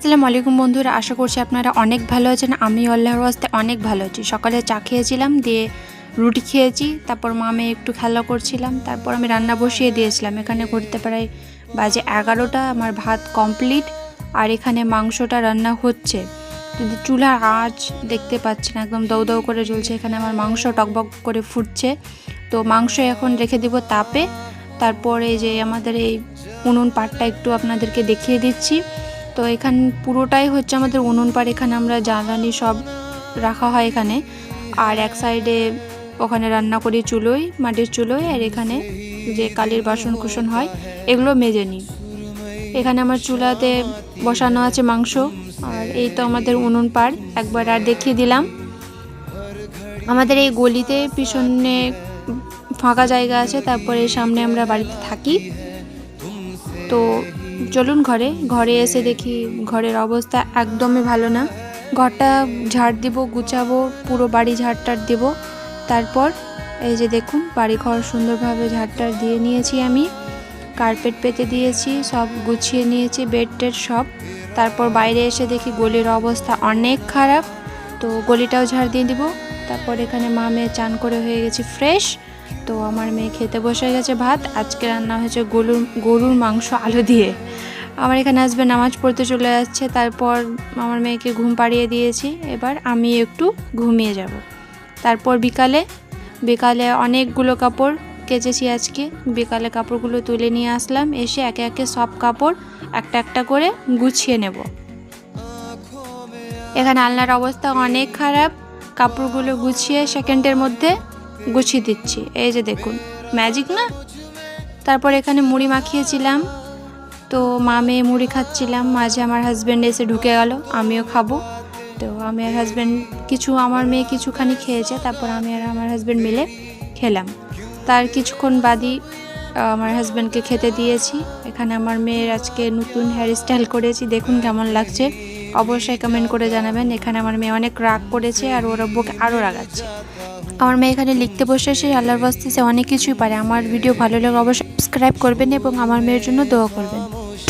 আসসালামু আলাইকুম বন্ধুরা, আশা করছি আপনারা অনেক ভালো আছেন। আমি আল্লাহর ওয়াস্তে অনেক ভালো আছি। সকালে চা খেয়েছিলাম, দিয়ে রুটি খেয়েছি, তারপর মামে একটু খেলা করছিলাম, তারপর আমি রান্না বসিয়ে দিয়েছিলাম। এখানে করতে প্রায় বাজে এগারোটা, আমার ভাত কমপ্লিট আর এখানে মাংসটা রান্না হচ্ছে। কিন্তু চুলার আঁচ দেখতে পাচ্ছি না একদম দৌ দৌ করে জ্বলছে। এখানে আমার মাংস টকবক করে ফুটছে। তো মাংস এখন রেখে দিব তাপে। তারপরে যে আমাদের এই উনুন পাটটা একটু আপনাদেরকে দেখিয়ে দিচ্ছি। তো এখান পুরোটাই হচ্ছে আমাদের উনুন পাড়, এখানে আমরা জ্বালানি সব রাখা হয় এখানে। আর এক সাইডে ওখানে রান্না করি চুলোয়, মাটির চুলোয়, আর এখানে যে কালির বাসন কুসন হয়, এগুলো মেজে নিই। এখানে আমার চুলাতে বসানো আছে মাংস, আর এই তো আমাদের উনুন পাড়, একবার আর দেখিয়ে দিলাম। আমাদের এই গলিতে পিছনে ফাঁকা জায়গা আছে, তারপরে সামনে আমরা বাড়িতে থাকি। তো চলুন ঘরে ঘরে এসে দেখি ঘরের অবস্থা একদমই ভালো না। ঘরটা ঝাড় দিব, গুছাবো, পুরো বাড়ি ঝাড়টার দেব। তারপর এই যে দেখুন বাড়ি ঘর সুন্দরভাবে ঝাড়টার দিয়ে নিয়েছি আমি। কার্পেট পেতে দিয়েছি, সব গুছিয়ে নিয়েছি বেড টেড সব। তারপর বাইরে এসে দেখি গলির অবস্থা অনেক খারাপ। তো গলিটাও ঝাড় দিয়ে দিব। তারপর এখানে মা মেয়ে চান করে হয়ে গেছি ফ্রেশ। তো আমার মেয়ে খেতে বসে গেছে ভাত। আজকে রান্না হয়েছে গরুর গরুর মাংস আলু দিয়ে। আমার এখানে আসবে নামাজ পড়তে চলে যাচ্ছে তারপর আমার মেয়েকে ঘুম পাড়িয়ে দিয়েছি। এবার আমি একটু ঘুমিয়ে যাব। তারপর বিকালে বিকালে অনেকগুলো কাপড় কেচেছি আজকে। বিকালে কাপড়গুলো তুলে নিয়ে আসলাম, এসে একে একে সব কাপড় একটা একটা করে গুছিয়ে নেব। এখানে আলনার অবস্থা অনেক খারাপ। কাপড়গুলো গুছিয়ে সেকেন্ডের মধ্যে গুছিয়ে দিচ্ছি। এই যে দেখুন ম্যাজিক না? তারপর এখানে মুড়ি মাখিয়েছিলাম। তো মা মেয়ে মুড়ি খাচ্ছিলাম। মাঝে আমার হাজব্যান্ড এসে ঢুকে গেল, আমিও খাব। তো আমি আর হাজব্যান্ড কিছু, আমার মেয়ে কিছুখানি খেয়েছে, তারপর আমি আর আমার হাজব্যান্ড মিলে খেলাম। তার কিছুক্ষণ বাদই আমার হাজব্যান্ডকে খেতে দিয়েছি। এখানে আমার মেয়ের আজকে নতুন হেয়ার স্টাইল করেছি। দেখুন কেমন লাগছে। অবশ্যই কমেন্ট করে জানাবেন। এখানে আমার মেয়ে অনেক রাগ করেছে আর ওর আব্বুকে আরও রাগাচ্ছে। আমার মেয়ে এখানে লিখতে বসে, সে আল্লাহর বস্তি সে অনেক কিছুই পারে। আমার ভিডিও ভালো লাগে অবশ্যই সাবস্ক্রাইব করবেন এবং আমার মেয়ের জন্য দোয়া করবেন।